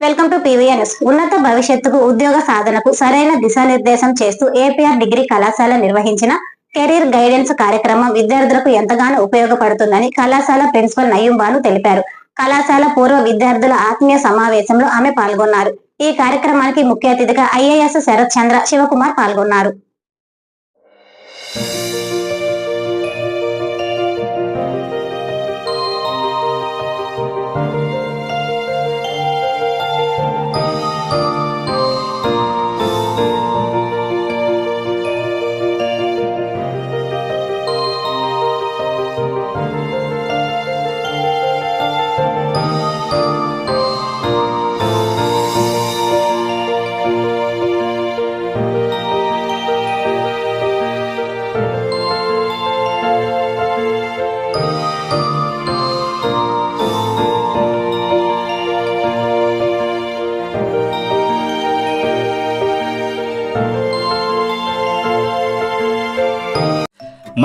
Welcome to PVN ఉన్నత భవిష్యత్తుకు ఉద్యోగ సాధనకు సరైన దిశానిర్దేశం చేస్తూ ఏపీఆర్ డిగ్రీ కళాశాల నిర్వహించిన కెరీర్ గైడెన్స్ కార్యక్రమం విద్యార్థులకు ఎంతగానో ఉపయోగపడుతుందని కళాశాల ప్రిన్సిపల్ నయ్యంబాను తెలిపారు. కళాశాల పూర్వ విద్యార్థుల ఆత్మీయ సమావేశంలో ఆమె పాల్గొన్నారు. ఈ కార్యక్రమానికి ముఖ్య అతిథిగా ఐఏఎస్ శరత్ చంద్ర శివకుమార్ పాల్గొన్నారు.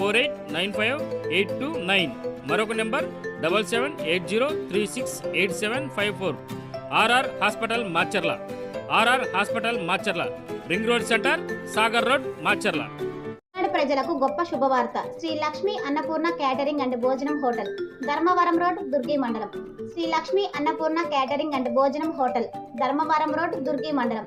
four eight nine five eight two nine. మరొక number double seven eight zero three six eight seven five four. RR hospital Macherla. RR hospital Macherla. Ring road centre Sagar road Macherla. ప్రజలకు గొప్ప శుభవార్త. Shri Lakshmi Annapurna catering and భోజనం hotel Dharmavaram road Durgi మండలం. Shri Lakshmi Annapurna catering and భోజనం hotel Dharmavaram road Durgi మండలం.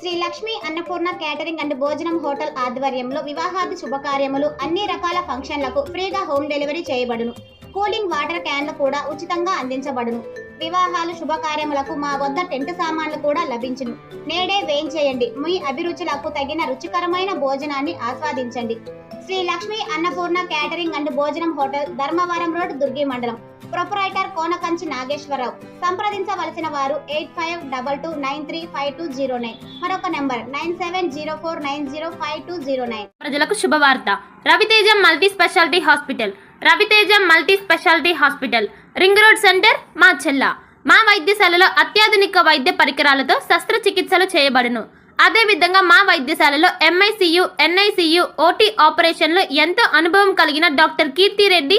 Shri Lakshmi Annapurna catering and భోజనం hotel ఆధ్వర్యంలో వివాహాది శుభకార్యములు అన్ని రకాల ఫంక్షన్లకు ఫ్రీగా హోమ్ డెలివరీ చేయబడును. కూలింగ్ వాటర్ క్యాన్లు కూడా ఉచితంగా అందించబడును. వివాహాలు శుభకార్యములకు మా వద్ద టెంట్ సామాన్లు కూడా లభించును. నేడే వేయించేయండి. మీ అభిరుచులకు తగిన రుచికరమైన భోజనాన్ని ఆస్వాదించండి. శ్రీ లక్ష్మి అన్నపూర్ణ క్యాటరింగ్ అండ్ భోజనం హోటల్ ధర్మవరం రోడ్ దుర్గి మండలం. ప్రొపరైటర్ కోనకంచి నాగేశ్వరరావు. సంప్రదించవలసిన వారు eight five double two nine three five two zero nine. మరొక number nine seven zero four nine zero five two zero nine. ప్రజలకు శుభవార్త. Raviteja multi speciality hospital. Raviteja multi speciality hospital. Ring road centre Macherla. మా వైద్యశాలలో అత్యాధునిక వైద్య పరికరాలతో శస్త్రచికిత్సలు చేయబడును. అదేవిధంగా మా వైద్యశాలలో ఎంఐసియు ఎన్ఐసియు ఓటీ ఆపరేషన్లు ఎంతో అనుభవం కలిగిన doctor Keerthi Reddy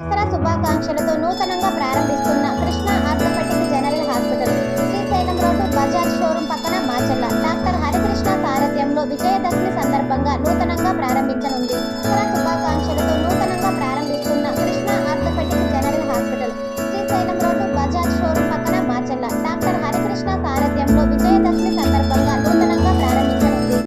Dasara శుభాకాంక్షలతో నూతనంగా ప్రారంభిస్తున్న Krishna orthopaedic general hospital Srisailam road Bajaj showroom పక్కన మాచల్ల డాక్టర్ హరికృష్ణ సారథ్యంలో విజయదశమి సందర్భంగా నూతనంగా ప్రారంభించనుంది.